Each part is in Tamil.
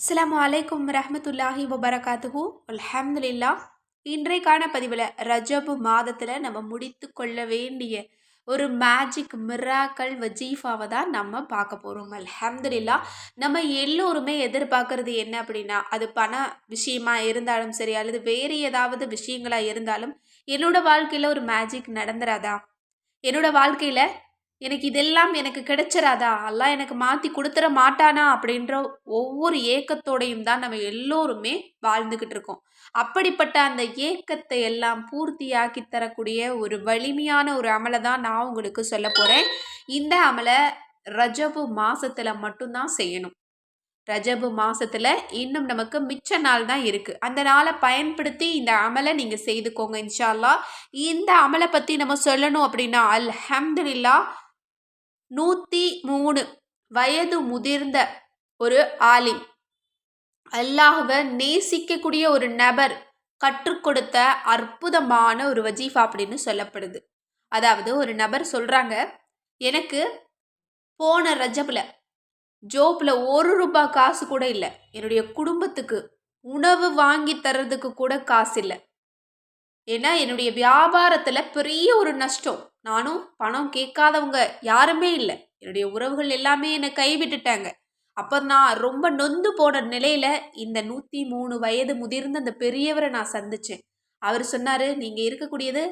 அஸ்லாம் அலைக்கும் ரஹமத்துல்லாஹி வபரகாத்துஹூ அல்ஹம்துலில்லா இன்றைக்கான பதிவில் ரஜபு மாதத்தில் நம்ம முடித்து கொள்ள வேண்டிய ஒரு மேஜிக் மிராக்கள் வஜீஃபாவை தான் நம்ம பார்க்க போகிறோம் அல்ஹம்துலில்லா நம்ம எல்லோருமே எதிர்பார்க்கறது என்ன அப்படின்னா அது பண விஷயமா இருந்தாலும் சரி அல்லது வேறு ஏதாவது விஷயங்களாக இருந்தாலும் என்னோட வாழ்க்கையில் ஒரு மேஜிக் நடந்துராதா? என்னோட வாழ்க்கையில் எனக்கு இதெல்லாம் எனக்கு கிடைச்சிராதா? அல்லாஹ் எனக்கு மாற்றி கொடுத்துற மாட்டானா? அப்படின்ற ஒவ்வொரு ஏக்கத்தோடையும் தான் நம்ம எல்லோருமே வாழ்ந்துக்கிட்டு இருக்கோம். அப்படிப்பட்ட அந்த ஏக்கத்தை எல்லாம் பூர்த்தியாக்கி தரக்கூடிய ஒரு வலிமையான ஒரு அமலை தான் நான் உங்களுக்கு சொல்ல போகிறேன் இந்த அமலை ரஜபு மாசத்துல மட்டும்தான் செய்யணும். ரஜபு மாசத்துல இன்னும் நமக்கு மிச்ச நாள் தான் இருக்கு. அந்த நாளை பயன்படுத்தி இந்த அமலை நீங்க செய்துக்கோங்க இன்ஷால்லா இந்த அமலை பத்தி நம்ம சொல்லணும் அப்படின்னா அல்ஹம்துலில்லா நூற்றி மூணு வயது முதிர்ந்த ஒரு ஆலிம். அல்லாஹுவை நேசிக்கக்கூடிய ஒரு நபர் கற்றுக் கொடுத்த அற்புதமான ஒரு வஜீஃபா அப்படின்னு சொல்லப்படுது. அதாவது ஒரு நபர் சொல்கிறாங்க எனக்கு போன ரஜபில் ஜோப்பில் ஒரு ரூபாய் காசு கூட இல்லை. என்னுடைய குடும்பத்துக்கு உணவு வாங்கி தர்றதுக்கு கூட காசு இல்லை ஏன்னா என்னுடைய வியாபாரத்தில் பெரிய ஒரு நஷ்டம். நானும் பணம் கேட்காதவங்க யாருமே இல்லை. என்னுடைய உறவுகள் எல்லாமே என்னை கைவிட்டுட்டாங்க. அப்போ நான் ரொம்ப நொந்து போன நிலையில இந்த நூற்றி மூணு வயது முதிர்ந்த அந்த பெரியவரை நான் சந்திச்சேன். அவர் சொன்னார் நீங்கள் இருக்கக்கூடியது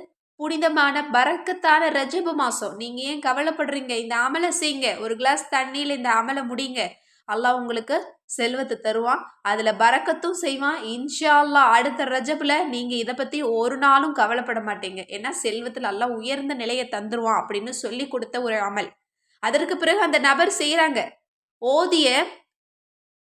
புனிதமான பறக்கத்தான ரஜபு மாதம் நீங்கள் ஏன் கவலைப்படுறீங்க? இந்த அமலை செய்யுங்க. ஒரு கிளாஸ் தண்ணியில் இந்த அமலை முடிங்க. அல்லாஹ் உங்களுக்கு செல்வத்தை தருவான். அதில் பறக்கத்தும் செய்வான். இன்ஷா அல்லா அடுத்த ரஜப்பில் நீங்கள் இதை பற்றி ஒரு நாளும் கவலைப்பட மாட்டீங்க. ஏன்னா செல்வத்தில் எல்லாம் உயர்ந்த நிலையை தந்துருவான் அப்படின்னு சொல்லி கொடுத்த ஒரு அமல். அதற்கு பிறகு அந்த நபர் செய்கிறாங்க ஓதிய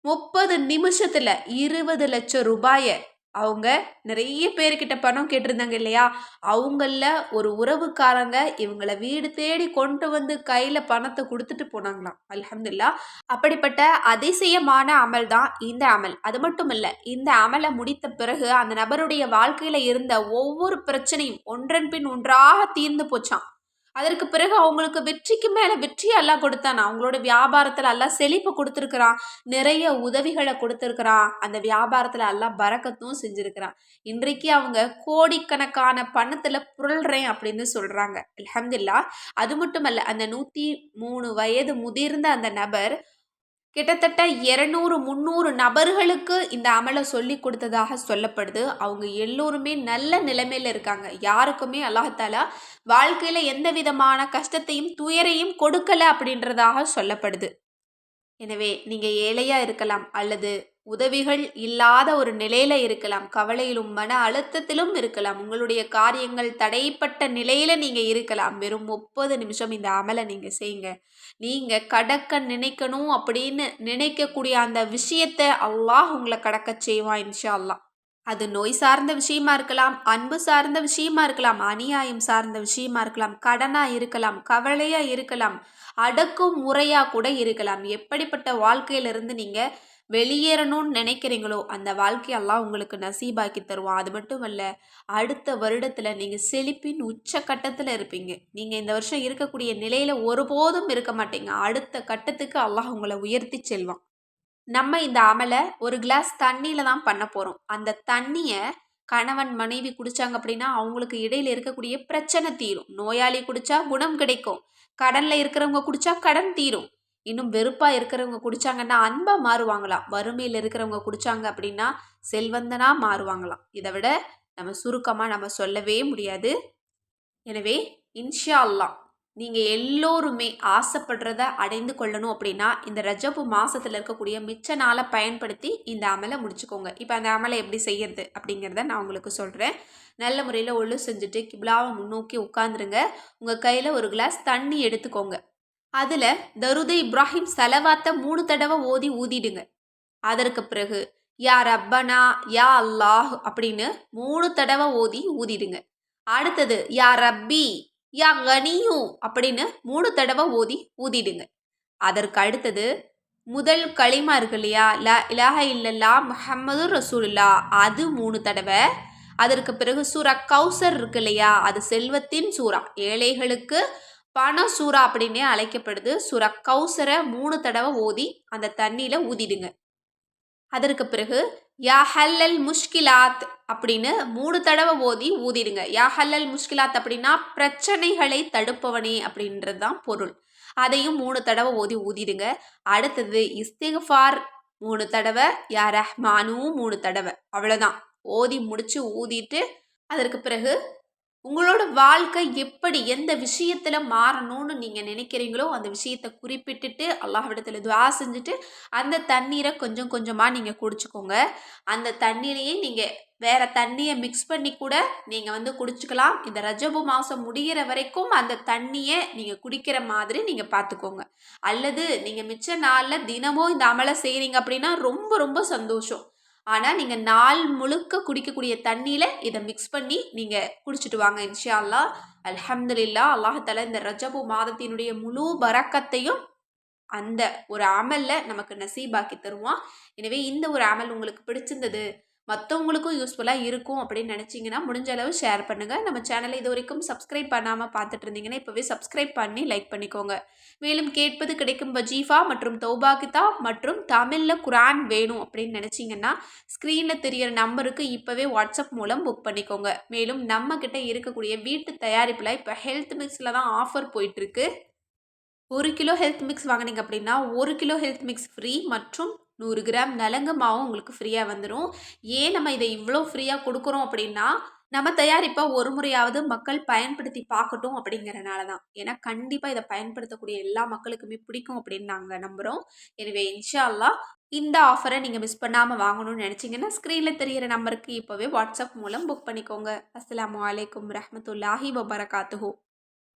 முப்பது நிமிஷத்தில் இருபது லட்சம் ரூபாயை அவங்க நிறைய பேர்கிட்ட பணம் கேட்டிருந்தாங்க இல்லையா? அவங்கள ஒரு உறவுக்காரங்க இவங்கள வீடு தேடி கொண்டு வந்து கையில் பணத்தை கொடுத்துட்டு போனாங்களாம். அலமதுல்லா அப்படிப்பட்ட அதிசயமான அமல் தான் இந்த அமல். அது மட்டும் இல்லை இந்த அமலை முடித்த பிறகு அந்த நபருடைய வாழ்க்கையில் இருந்த ஒவ்வொரு பிரச்சனையும் ஒன்றன் பின் ஒன்றாக தீர்ந்து போச்சான் அதற்கு பிறகு அவங்களுக்கு வெற்றிக்கு மேலே வெற்றி எல்லாம் கொடுத்தானா? அவங்களோட வியாபாரத்தில் எல்லாம் செழிப்பு கொடுத்துருக்குறான். நிறைய உதவிகளை கொடுத்துருக்குறான். அந்த வியாபாரத்தில் எல்லாம் பறக்கத்தும் செஞ்சுருக்கிறான். இன்றைக்கு அவங்க கோடிக்கணக்கான பணத்தில் புரள்றேன் அப்படின்னு சொல்கிறாங்க அலமதுல்லா அது மட்டும் அல்ல அந்த நூற்றி மூணு வயது முதிர்ந்த அந்த நபர் கிட்டத்தட்ட இரநூறு முந்நூறு நபர்களுக்கு இந்த அமலை சொல்லி கொடுத்ததாக சொல்லப்படுது. அவங்க எல்லோருமே நல்ல நிலைமையில் இருக்காங்க. யாருக்குமே அல்லாஹாலா வாழ்க்கையில் எந்த விதமான கஷ்டத்தையும் துயரையும் கொடுக்கல அப்படின்றதாக சொல்லப்படுது. எனவே நீங்கள் ஏழையாக இருக்கலாம் அல்லது உதவிகள் இல்லாத ஒரு நிலையில இருக்கலாம். கவலையிலும் மன அழுத்தத்திலும் இருக்கலாம். உங்களுடைய காரியங்கள் தடைப்பட்ட நிலையில நீங்க இருக்கலாம். வெறும் முப்பது நிமிஷம் இந்த அமலை நீங்க செய்யுங்க. நீங்க கடக்க நினைக்கணும் அப்படின்னு நினைக்கக்கூடிய அந்த விஷயத்த அல்லாஹ் உங்களை கடக்க செய்வான் இன்ஷா அல்லா அது நோய் சார்ந்த விஷயமா இருக்கலாம் அன்பு சார்ந்த விஷயமா இருக்கலாம் அநியாயம் சார்ந்த விஷயமா இருக்கலாம் கடனா இருக்கலாம் கவலையா இருக்கலாம். அடக்கும் முறையாக கூட இருக்கலாம். எப்படிப்பட்ட வாழ்க்கையிலிருந்து நீங்கள் வெளியேறணும்னு நினைக்கிறீங்களோ அந்த வாழ்க்கையெல்லாம் உங்களுக்கு நசீபாக்கி தருவோம் அது மட்டும் இல்லை அடுத்த வருடத்தில் நீங்கள் செழிப்பின் உச்சக்கட்டத்தில் இருப்பீங்க. நீங்கள் இந்த வருஷம் இருக்கக்கூடிய நிலையில் ஒருபோதும் இருக்க மாட்டீங்க. அடுத்த கட்டத்துக்கு அல்லாஹ் உங்களை உயர்த்தி செல்வான். நம்ம இந்த அமலை ஒரு கிளாஸ் தண்ணியில் தான் பண்ண போகிறோம் அந்த தண்ணியை கணவன் மனைவி குடித்தாங்க அப்படின்னா அவங்களுக்கு இடையில இருக்கக்கூடிய பிரச்சனை தீரும். நோயாளி குடித்தா குணம் கிடைக்கும். கடனில் இருக்கிறவங்க குடித்தா கடன் தீரும். இன்னும் வெறுப்பாக இருக்கிறவங்க குடித்தாங்கன்னா அன்பாக மாறுவாங்களாம். வறுமையில் இருக்கிறவங்க குடித்தாங்க அப்படின்னா செல்வந்தனாக மாறுவாங்களாம். இதை விட நம்ம சுருக்கமாக நம்ம சொல்லவே முடியாது. எனவே இன்ஷா அல்லா நீங்கள் எல்லோருமே ஆசைப்படுறத அடைந்து கொள்ளணும் அப்படின்னா இந்த ரஜப்பு மாதத்தில் இருக்கக்கூடிய மிச்ச நாளை பயன்படுத்தி இந்த அமலை முடிச்சுக்கோங்க. இப்போ அந்த அமலை எப்படி செய்யறது அப்படிங்கிறத நான் உங்களுக்கு சொல்கிறேன் நல்ல முறையில் ஒழு செஞ்சுட்டு கிப்லாவை முன்னோக்கி உட்காந்துருங்க உங்கள் கையில் ஒரு கிளாஸ் தண்ணி எடுத்துக்கோங்க. அதில் தருது இப்ராஹிம் செலவாத்த மூணு தடவை ஓதி ஊதிடுங்க. அதற்கு பிறகு யா ரப்பனா யா அல்லாஹ் அப்படின்னு மூணு தடவை ஓதி ஊதிடுங்க. அடுத்தது யா ரப்பி யா கனியும் அப்படின்னு மூணு தடவை ஓதி ஊதிடுங்க. அதற்கு அடுத்தது முதல் களிமா இருக்கு இல்லையா? ல இலாஹ இல்லல்லா முஹம்மது ரசூலுல்லா. அது மூணு தடவை. அதற்கு பிறகு சூரா கௌசர் இருக்கு இல்லையா? அது செல்வத்தின் சூறா. ஏழைகளுக்கு பண சூறா அப்படின்னே அழைக்கப்படுது. சூரா கௌசரை மூணு தடவை ஓதி அந்த தண்ணியில் ஊதிடுங்க. அதற்கு பிறகு யா ஹல்லல் முஷ்கிலாத் அப்படின்னு மூணு தடவை ஓதி ஊதிடுங்க. யா ஹல்லல் முஷ்கிலாத் அப்படின்னா பிரச்சனைகளை தடுப்பவனே அப்படின்றது தான் பொருள். அதையும் மூணு தடவை ஓதி ஊதிடுங்க. அடுத்தது இஸ்திஃபார் மூணு தடவை யா ரஹ்மானும் மூணு தடவை. அவ்வளோதான் ஓதி முடிச்சு ஊதிட்டு அதற்கு பிறகு உங்களோட வாழ்க்கை எப்படி எந்த விஷயத்தில் மாறணும்னு நீங்கள் நினைக்கிறீங்களோ அந்த விஷயத்தை குறிப்பிட்டுட்டு அல்லாஹ்விடத்தில் துவா செஞ்சுட்டு அந்த தண்ணீரை கொஞ்சம் கொஞ்சமாக நீங்கள் குடிச்சுக்கோங்க. அந்த தண்ணீரையே நீங்கள் வேற தண்ணியை மிக்ஸ் பண்ணி கூட நீங்கள் வந்து குடிச்சுக்கலாம். இந்த ரஜபு மாதம் முடிகிற வரைக்கும் அந்த தண்ணியை நீங்கள் குடிக்கிற மாதிரி நீங்கள் பார்த்துக்கோங்க. அல்லது நீங்கள் மிச்ச நாளில் தினமும் இந்த அமலை செய்கிறீங்க அப்படின்னா ரொம்ப ரொம்ப சந்தோஷம். ஆனால் நீங்கள் நாள் முழுக்க குடிக்கக்கூடிய தண்ணியில் இதை மிக்ஸ் பண்ணி நீங்கள் குடிச்சிட்டு வாங்க இன்ஷா அல்லா அல்ஹம்துலில்லா அல்லாஹால இந்த ரஜபு மாதத்தினுடைய முழு பறக்கத்தையும் அந்த ஒரு அமலில் நமக்கு நசீபாக்கி தருவான். எனவே இந்த ஒரு அமல் உங்களுக்கு பிடிச்சிருந்தது மற்றவங்களுக்கும் யூஸ்ஃபுல்லாக இருக்கும் அப்படின்னு நினச்சிங்கன்னா முடிஞ்ச அளவு ஷேர் பண்ணுங்கள் நம்ம சேனலை இது வரைக்கும் சப்ஸ்கிரைப் பண்ணாமல் பார்த்துட்டு இருந்தீங்கன்னா இப்போவே சப்ஸ்கிரைப் பண்ணி லைக் பண்ணிக்கோங்க. மேலும் கேட்பது கிடைக்கும் வஜீஃபா மற்றும் தௌபாகிதா மற்றும் தமிழில் குரான் வேணும் அப்படின்னு நினச்சிங்கன்னா ஸ்க்ரீனில் தெரியிற நம்பருக்கு இப்போவே வாட்ஸ்அப் மூலம் புக் பண்ணிக்கோங்க. மேலும் நம்ம இருக்கக்கூடிய வீட்டு தயாரிப்பில் இப்போ ஹெல்த் மிக்ஸில் தான் ஆஃபர் போயிட்டுருக்கு. ஒரு கிலோ ஹெல்த் மிக்ஸ் வாங்கினீங்க அப்படின்னா ஒரு கிலோ ஹெல்த் மிக்ஸ் ஃப்ரீ மற்றும் நூறு கிராம் நலங்கு மாவும் உங்களுக்கு ஃப்ரீயாக வந்துடும் ஏன் நம்ம இதை இவ்வளோ ஃப்ரீயாக கொடுக்குறோம் அப்படின்னா நம்ம தயாரிப்பை ஒரு முறையாவது மக்கள் பயன்படுத்தி பார்க்கட்டும் அப்படிங்கிறனால தான் ஏன்னா கண்டிப்பாக இதை பயன்படுத்தக்கூடிய எல்லா மக்களுக்குமே பிடிக்கும் அப்படின்னு நாங்கள் நம்புகிறோம் எனவே இன்ஷால்லா இந்த ஆஃபரை நீங்கள் மிஸ் பண்ணாமல் வாங்கணும்னு நினச்சிங்கன்னா ஸ்க்ரீனில் தெரிகிற நம்பருக்கு இப்போவே வாட்ஸ்அப் மூலம் புக் பண்ணிக்கோங்க. அஸ்லாம் வலைக்கம் ரஹமத்துல்லாஹி வபரகாத்துஹூ.